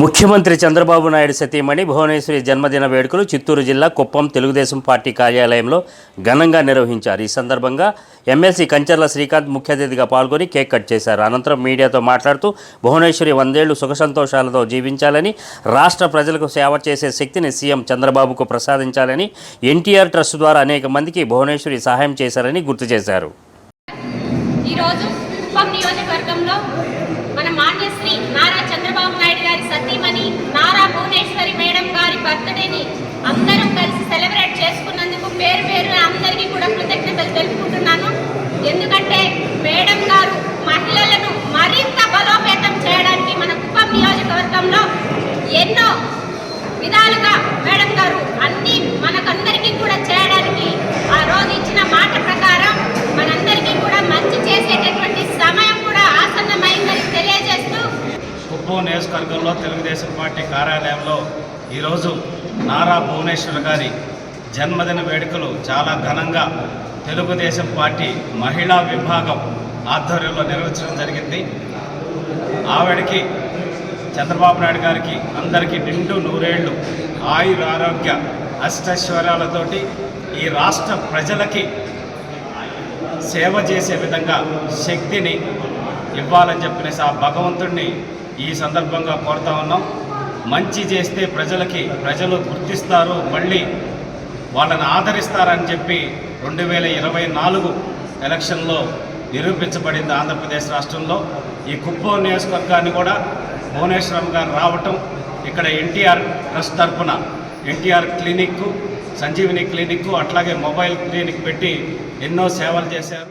ముఖ్యమంత్రి చంద్రబాబు నాయుడు సతీమణి భువనేశ్వరి జన్మదిన వేడుకలు చిత్తూరు జిల్లా కుప్పం తెలుగుదేశం పార్టీ కార్యాలయంలో ఘనంగా నిర్వహించారు. ఈ సందర్భంగా ఎమ్మెల్సీ కంచర్ల శ్రీకాంత్ ముఖ్య అతిథిగా పాల్గొని కేక్ కట్ చేశారు. అనంతరం మీడియాతో మాట్లాడుతూ భువనేశ్వరి వందేళ్ళు సుఖ సంతోషాలతో జీవించాలని రాష్ట్ర ప్రజలకు సేవ చేసే శక్తిని సీఎం చంద్రబాబుకు ప్రసాదించాలని ఎన్టీఆర్ ట్రస్ట్ ద్వారా అనేక మందికి భువనేశ్వరి సహాయం చేశారని గుర్తు చేశారు. ఈరోజు కుప్పం నియోజకవర్గంలో మన మాన్యశ్రీ నారా చంద్రబాబు నాయుడు గారి సతీమణి నారా భువనేశ్వరి మేడం గారి బర్త్డేని అందరం కలిసి సెలబ్రేట్ చేసుకున్నందుకు పేరు పేరు అందరికీ కూడా కృతజ్ఞతలు తెలుపుకుంటున్నాను. ఎందుకంటే మేడం గారు మహిళలను మరింత బలోపేతం చేయడానికి మన కుప్పం నియోజకవర్గంలో ఎన్నో విధాలుగా మేడం గారు అన్ని మనకందరికీ కూడా చేయడానికి ఆ రోజు ఇచ్చిన మాట ప్రకారం మనందరికీ కూడా మంచి చేసేటటువంటి సమయం కూడా ఆసన్నమైందని తెలియజేస్తూ కుప్పం నియోజకవర్గంలో తెలుగుదేశం పార్టీ కార్యాలయంలో ఈరోజు నారా భువనేశ్వర్ గారి జన్మదిన వేడుకలు చాలా ఘనంగా తెలుగుదేశం పార్టీ మహిళా విభాగం ఆధ్వర్యంలో నిర్వహించడం జరిగింది. ఆవిడకి చంద్రబాబు నాయుడు గారికి అందరికీ నిండు నూరేళ్ళు. ఆయుర ఆరోగ్య అష్టైశ్వర్యాలతోటి ఈ రాష్ట్ర ప్రజలకి సేవ చేసే విధంగా శక్తిని ఇవ్వాలని చెప్పిన ఆ భగవంతుడిని ఈ సందర్భంగా కోరుతా ఉన్నాం. మంచి చేస్తే ప్రజలకి ప్రజలు గుర్తిస్తారు. మళ్ళీ వాళ్ళని ఆదరిస్తారని చెప్పి రెండు వేల ఇరవై నాలుగు ఎలక్షన్లో నిరూపించబడింది ఆంధ్రప్రదేశ్ రాష్ట్రంలో. ఈ కుప్పం నియోజకవర్గాన్ని కూడా భువనేశ్వరం గారు రావటం ఇక్కడ ఎన్టీఆర్ ట్రస్ట్ తరఫున ఎన్టీఆర్ క్లినిక్ సంజీవిని క్లినిక్ అట్లాగే మొబైల్ క్లినిక్ పెట్టి ఎన్నో సేవలు చేశారు.